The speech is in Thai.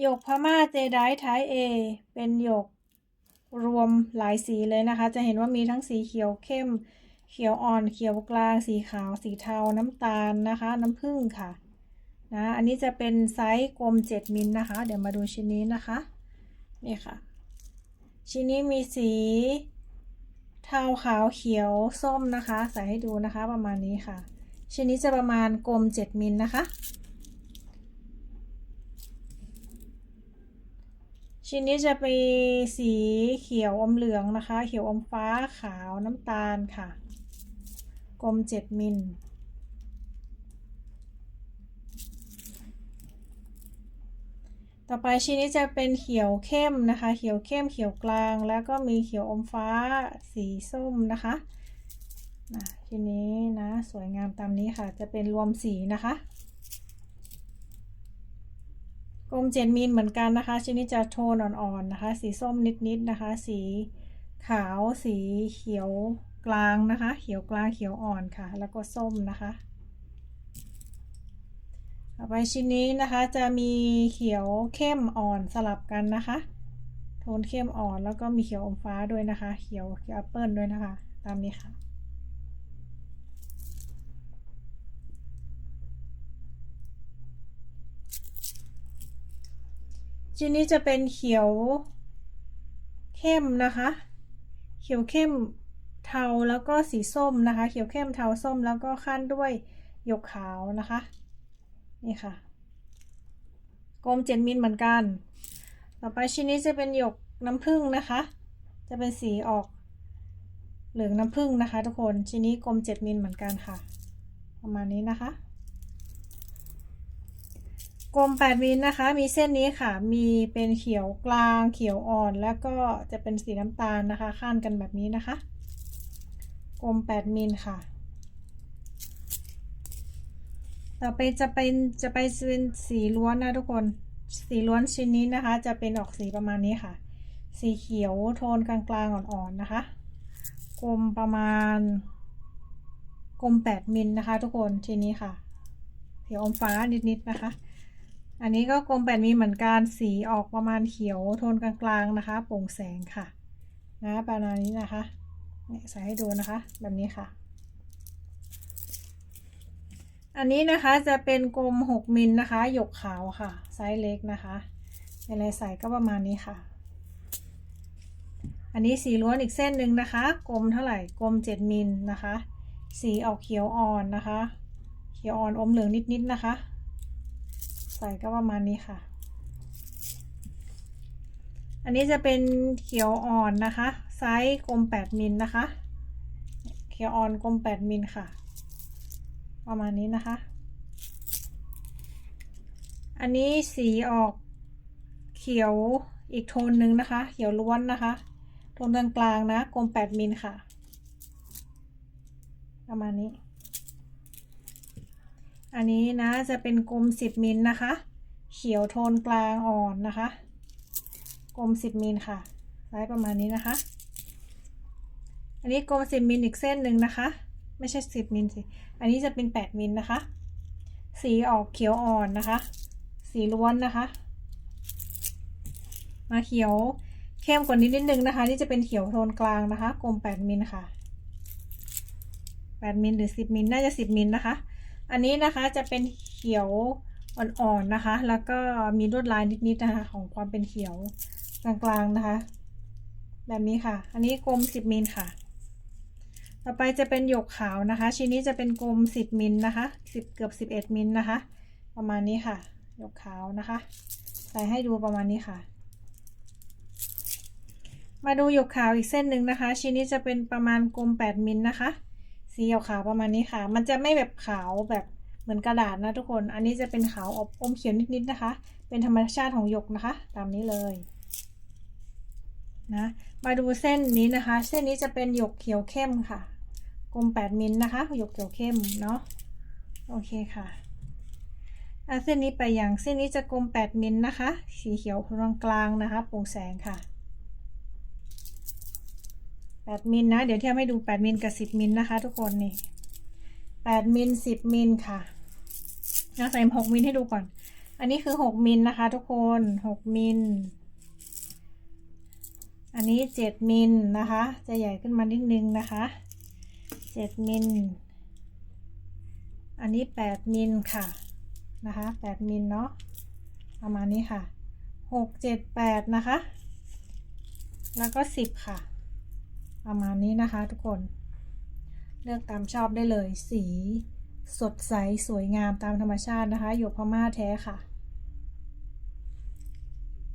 หยกพม่าเจไดไทเอเป็นหยกรวมหลายสีเลยนะคะ จะเห็นว่ามีทั้งสีเขียวเข้ม เขียวอ่อนเขียวกลาง สีขาว สีเทาน้ำตาลนะคะ น้ำผึ้งค่ะนะอันนี้จะเป็นไซส์กลม 7 มิลนะคะ เดี๋ยวมาดูชิ้นนี้นะคะ นี่ค่ะ ชิ้นนี้มีสี เทาขาวเขียวส้มนะคะ ใส่ให้ดูนะคะประมาณนี้ค่ะ ชิ้นนี้จะประมาณกลม 7 มิลนะคะ ชิ้นนี้จะเป็นสีเขียวอมเหลืองนะคะ เขียวอมฟ้าขาวน้ำตาลค่ะ กลม7มิลต่อไปชิ้นนี้จะเป็นเขียวเข้มนะคะ เขียวเข้มเขียวกลาง แล้วก็มีเขียวอมฟ้าสีส้มนะคะนะชิ้นนี้นะสวยงามตามนี้ค่ะ จะเป็นรวมสีนะคะ กลมเจ็ดมิลเหมือนกันนะคะชิ้นนี้จะโทนอ่อนๆนะคะ สีส้มนิดๆนะคะ สีขาวสีเขียวกลางนะคะ เขียวกลางเขียวอ่อนค่ะ แล้วก็ส้มนะคะต่อไปชิ้นนี้นะคะจะมีเขียวเข้มอ่อนสลับกันนะคะ โทนเข้มอ่อนแล้วก็มีเขียวอมฟ้าด้วยนะคะ เขียวเขียวแอปเปิลด้วยนะคะ ตามนี้ค่ะ ชิ้นนี้จะเป็นเขียวเข้มนะคะ เขียวเข้มเทาแล้วก็สีส้มนะคะ เขียวเข้มเทาส้มแล้วก็ขั้นด้วยหยกขาวนะคะ นี่ค่ะ กลมเจ็ดมิลเหมือนกัน ต่อไปชิ้นนี้จะเป็นหยกน้ำผึ้งนะคะ จะเป็นสีออกเหลืองน้ำผึ้งนะคะ ทุกคนชิ้นนี้กลมเจ็ดมิลเหมือนกันค่ะ ประมาณนี้นะคะ กลม8มิลนะคะ มีเส้นนี้ค่ะ มีเป็นเขียวกลาง เขียวอ่อน แล้วก็จะเป็นสีน้ำตาลนะคะ ข้านกันแบบนี้นะคะ กลม8มิลค่ะ ต่อไปจะเป็นจะไปเป็นสีล้วนนะทุกคน สีล้วนชิ้นนี้นะคะ จะเป็นออกสีประมาณนี้ค่ะ สีเขียวโทนกลางๆอ่อนๆนะคะ กลมประมาณ กลม8มิลนะคะ ทุกคนชิ้นนี้ค่ะเขียวอมฟ้านิดๆนะคะ อันนี้ก็กลมแปดมีเหมือนกันสีออกประมาณเขียวโทนกลางๆนะคะ โปร่งแสงค่ะ นะประมาณนี้นะคะเนี่ยใส่ให้ดูนะคะ แบบนี้ค่ะ อันนี้นะคะจะเป็นกลมหกมิลนะคะ หยกขาวค่ะ ไซส์เล็กนะคะเป็นอะไรใส่ก็ประมาณนี้ค่ะ อันนี้สีล้วนอีกเส้นหนึ่งนะคะ กลมเท่าไหร่ กลมเจ็ดมิลนะคะ สีออกเขียวอ่อนนะคะ เขียวอ่อนอมเหลืองนิดๆนะคะ ใส่ก็ประมาณนี้ค่ะ อันนี้จะเป็นเขียวอ่อนนะคะ ไซส์กลม 8 มิลนะคะ เขียวอ่อนกลม 8 มิลค่ะ ประมาณนี้นะคะ อันนี้สีออกเขียวอีกโทนหนึ่งนะคะ เขียวล้วนนะคะ โทนกลางๆนะ กลม 8 มิลค่ะ ประมาณนี้ อันนี้นะจะเป็นกลม10มิลนะคะ เขียวโทนกลางอ่อนนะคะ กลม10มิลค่ะไซส์ประมาณนี้นะคะ อันนี้กลม10มิลอีกเส้นหนึ่งนะคะ ไม่ใช่10มิลสิ อันนี้จะเป็น8มิลนะคะ สีออกเขียวอ่อนนะคะ สีล้วนนะคะ มาเขียวเข้มกว่านี้นิดนึงนะคะ นี่จะเป็นเขียวโทนกลางนะคะ กลม8มิลค่ะ8มิลหรือ10มิลน่าจะ10มิลนะคะ อันนี้นะคะจะเป็นเขียวอ่อนๆนะคะ แล้วก็มีลวดลายนิดๆนะคะของความเป็นเขียวกลางๆนะคะ แบบนี้ค่ะ อันนี้กลม 10มิลค่ะ ต่อไปจะเป็นหยกขาวนะคะ ชิ้นนี้จะเป็นกลม 10มิลนะคะ10 เกือบ 11มิลนะคะ ประมาณนี้ค่ะ หยกขาวนะคะ ใส่ให้ดูประมาณนี้ค่ะ มาดูหยกขาวอีกเส้นหนึ่งนะคะ ชิ้นนี้จะเป็นประมาณกลม 8มิลนะคะ สีขาวประมาณนี้ค่ะ มันจะไม่แบบขาวแบบเหมือนกระดาษนะทุกคน อันนี้จะเป็นขาวออมเขียวนิดๆนะคะ เป็นธรรมชาติของหยกนะคะ ตามนี้เลยนะ มาดูเส้นนี้นะคะ เส้นนี้จะเป็นหยกเขียวเข้มค่ะ กลม 8มิลนะคะ หยกเขียวเข้มเนาะ โอเคค่ะอะเส้นนี้ไปอย่างเส้นนี้จะกลม 8มิลนะคะ สีเขียวกลางๆนะคะโปร่งแสงค่ะ 8มิลนะ เดี๋ยวเทียบให้ดู8มิลกับ10มิลนะคะ ทุกคนนี่8มิล10มิลค่ะนะใส่6มิลให้ดูก่อน อันนี้คือหกมิลนะคะ ทุกคนหกมิล อันนี้เจ็ดมิลนะคะ จะใหญ่ขึ้นมานิดนึงนะคะเจ็ดมิล อันนี้แปดมิลค่ะนะคะแปดมิลเนาะ ประมาณนี้ค่ะหกเจ็ดแปดนะคะ แล้วก็สิบค่ะ ประมาณนี้นะคะทุกคน เลือกตามชอบได้เลย สีสดใสสวยงามตามธรรมชาตินะคะหยกพม่าแท้ค่ะ